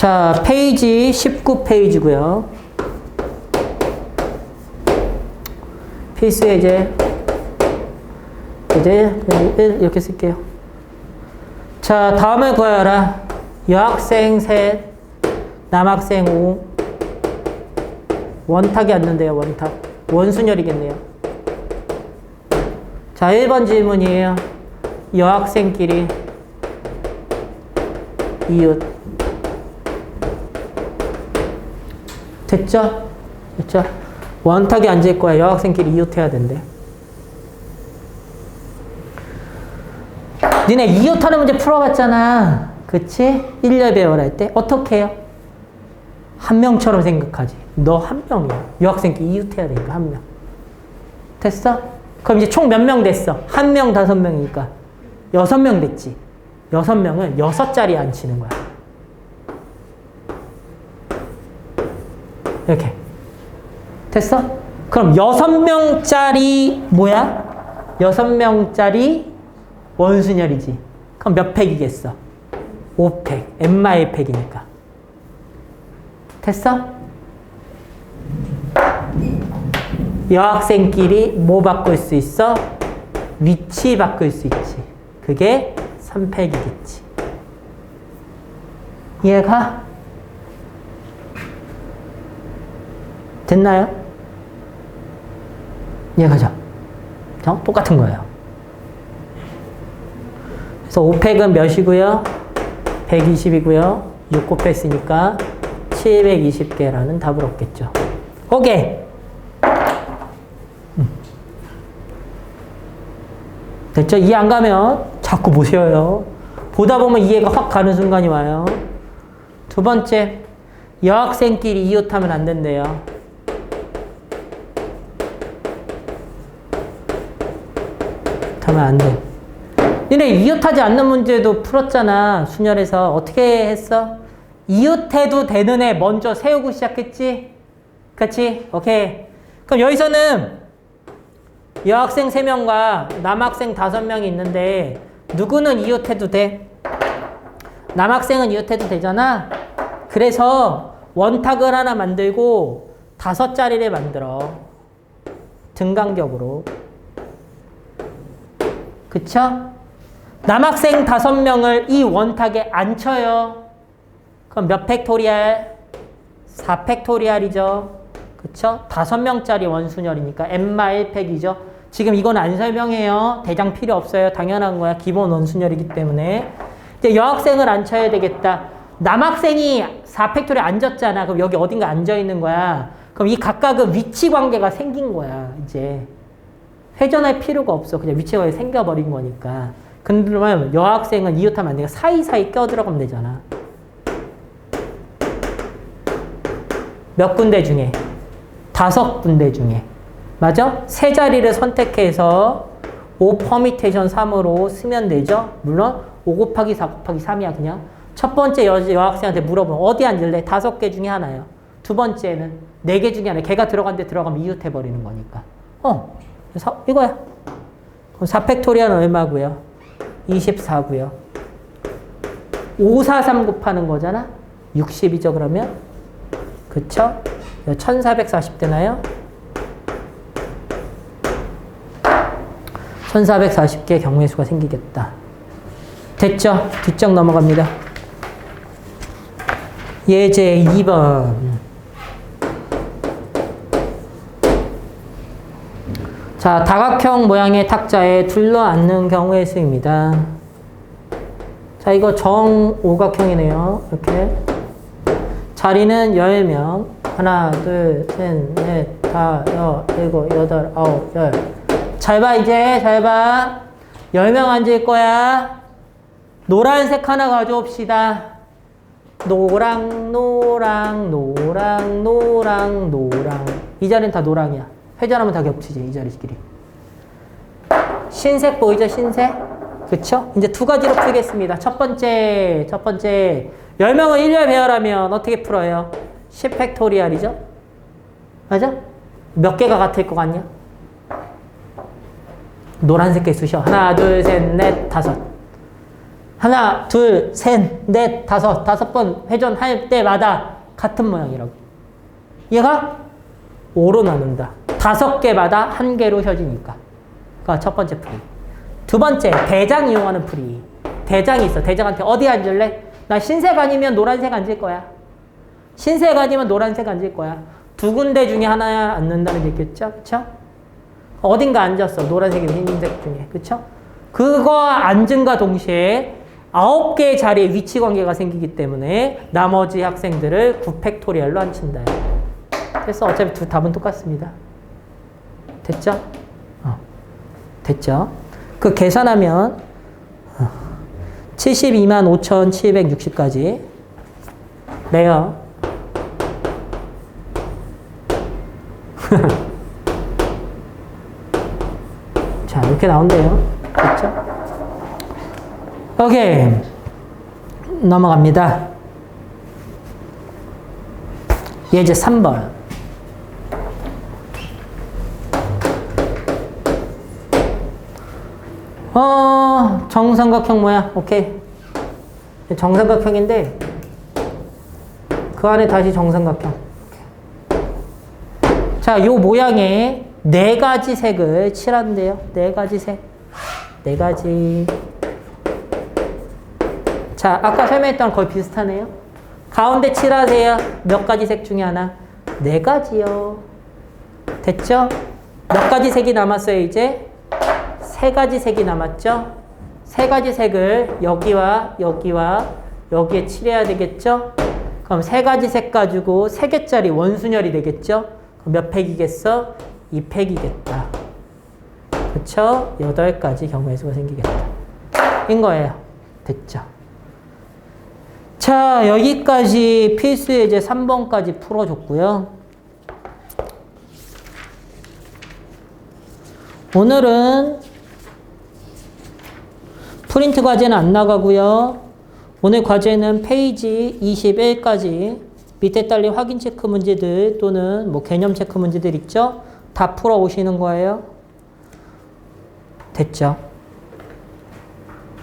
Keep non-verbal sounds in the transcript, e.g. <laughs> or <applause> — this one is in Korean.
자, 페이지 19페이지고요. 필수 예제. 이제 이렇게 쓸게요. 자, 다음을 구하여라. 여학생 셋, 남학생 5. 원탁이 왔는데요, 원탁. 원순열이겠네요. 자, 1번 질문이에요. 여학생끼리 이웃. 됐죠? 됐죠? 원탁이 앉을 거야. 여학생끼리 이웃해야 된대. 니네 이웃하는 문제 풀어봤잖아. 그치? 1년 배워할 때. 어떻게 해요? 한 명처럼 생각하지. 너 한 명이야. 여학생끼리 이웃해야 되니까 한 명. 됐어? 그럼 이제 총 몇 명 됐어? 한 명, 다섯 명이니까. 여섯 명 됐지. 여섯 명은 여섯 자리에 앉히는 거야. 이렇게. 됐어? 그럼 여섯 명짜리 뭐야? 여섯 명짜리 원순열이지. 그럼 몇 팩이겠어? 5팩. 엠마의 팩이니까. 됐어? 여학생끼리 뭐 바꿀 수 있어? 위치 바꿀 수 있지. 그게 3팩이겠지. 이해가? 됐나요? 이해가죠? 어? 똑같은 거예요. 그래서 5팩은 몇이고요? 120이고요. 6 곱했으니까 720개라는 답을 얻겠죠. 오케이. 음. 됐죠? 이해 안 가면 자꾸 보셔요. 보다 보면 이해가 확 가는 순간이 와요. 두 번째, 여학생끼리 이웃하면 안 된대요. 하면 안 돼. 니네 이웃하지 않는 문제도 풀었잖아. 순열에서. 어떻게 했어? 이웃해도 되는 애 먼저 세우고 시작했지? 그치? 오케이. 그럼 여기서는 여학생 3명과 남학생 5명이 있는데 누구는 이웃해도 돼? 남학생은 이웃해도 되잖아? 그래서 원탁을 하나 만들고 다섯 자리를 만들어. 등간격으로. 그쵸? 남학생 다섯 명을 이 원탁에 앉혀요. 그럼 몇 팩토리알? 4 팩토리알이죠. 그쵸? 다섯 명짜리 원순열이니까 n마 1팩이죠. 지금 이건 안 설명해요. 대장 필요 없어요. 당연한 거야. 기본 원순열이기 때문에. 이제 여학생을 앉혀야 되겠다. 남학생이 4팩토리에 앉았잖아. 그럼 여기 어딘가 앉아 있는 거야. 그럼 이 각각은 위치 관계가 생긴 거야. 이제. 회전할 필요가 없어. 그냥 위치가 생겨버린 거니까. 그러면 여학생은 이웃하면 안 되니까 사이사이 껴들어가면 되잖아. 몇 군데 중에? 다섯 군데 중에. 맞아? 세 자리를 선택해서 5 퍼미테이션 3으로 쓰면 되죠? 물론 5 곱하기 4 곱하기 3이야 그냥. 첫 번째 여, 여학생한테 물어보면 어디 앉을래? 다섯 개 중에 하나요. 두 번째는 네 개 중에 하나. 걔가 들어간 데 들어가면 이웃해버리는 거니까. 어. 그래서 이거야. 그럼 4팩토리아는 얼마고요? 24고요. 5, 4, 3 곱하는 거잖아? 60이죠, 그러면? 그쵸? 1440 되나요? 1440개 경우의 수가 생기겠다. 됐죠? 뒷장 넘어갑니다. 예제 2번. 자, 다각형 모양의 탁자에 둘러앉는 경우의 수입니다. 자, 이거 정오각형이네요. 이렇게. 자리는 10명. 하나, 둘, 셋, 넷, 다, 여, 일곱, 여덟, 아홉, 열. 잘 봐, 이제. 잘 봐. 10명 앉을 거야. 노란색 하나 가져옵시다. 노랑, 노랑, 노랑, 노랑, 노랑. 이 자리는 다 노랑이야. 회전하면 다 겹치지, 이 자리끼리. 신색 보이죠, 신색? 그쵸? 이제 두 가지로 풀겠습니다. 첫 번째, 첫 번째. 10명을 1열 배열하면 어떻게 풀어요? 10팩토리알이죠? 맞아? 몇 개가 같을 것 같냐? 노란색 개 쑤셔. 하나, 둘, 셋, 넷, 다섯. 하나, 둘, 셋, 넷, 다섯, 다섯 번 회전할 때마다 같은 모양이라고. 얘가 5로 나눈다. 다섯 개마다 한 개로 펴지니까. 그러니까 첫 번째 풀이. 두 번째, 대장 이용하는 풀이. 대장이 있어. 대장한테 어디 앉을래? 나 흰색 아니면 노란색 앉을 거야. 흰색 아니면 노란색 앉을 거야. 두 군데 중에 하나야 앉는다는 얘기겠죠? 그쵸? 어딘가 앉았어. 노란색이나 흰색 중에. 그쵸? 그거 앉은과 동시에 아홉 개의 자리에 위치 관계가 생기기 때문에 나머지 학생들을 9팩토리얼로 앉힌다. 그래서 어차피 두 답은 똑같습니다. 됐죠? 어. 됐죠? 그 계산하면 72만 5,760까지 네요. <laughs> 자, 이렇게 나온대요. 됐죠? 오케이. 넘어갑니다. 얘 이제 3번. 어, 정삼각형 뭐야? 오케이. 정삼각형인데, 그 안에 다시 정삼각형. 자, 요 모양에 네 가지 색을 칠한대요. 네 가지 색. 네 가지. 자, 아까 설명했던 거의 비슷하네요. 가운데 칠하세요. 몇 가지 색 중에 하나? 네 가지요. 됐죠? 몇 가지 색이 남았어요, 이제? 세 가지 색이 남았죠? 세 가지 색을 여기와 여기와 여기에 칠해야 되겠죠? 그럼 세 가지 색 가지고 세 개짜리 원순열이 되겠죠? 그럼 몇 팩이겠어? 2팩이겠다. 그쵸? 여덟 가지 경우의 수가 생기겠다. 인 거예요. 됐죠? 자, 여기까지 필수 예제 3번까지 풀어줬고요. 오늘은 프린트 과제는 안 나가고요. 오늘 과제는 페이지 21까지 밑에 딸린 확인 체크 문제들 또는 뭐 개념 체크 문제들 있죠? 다 풀어 오시는 거예요. 됐죠?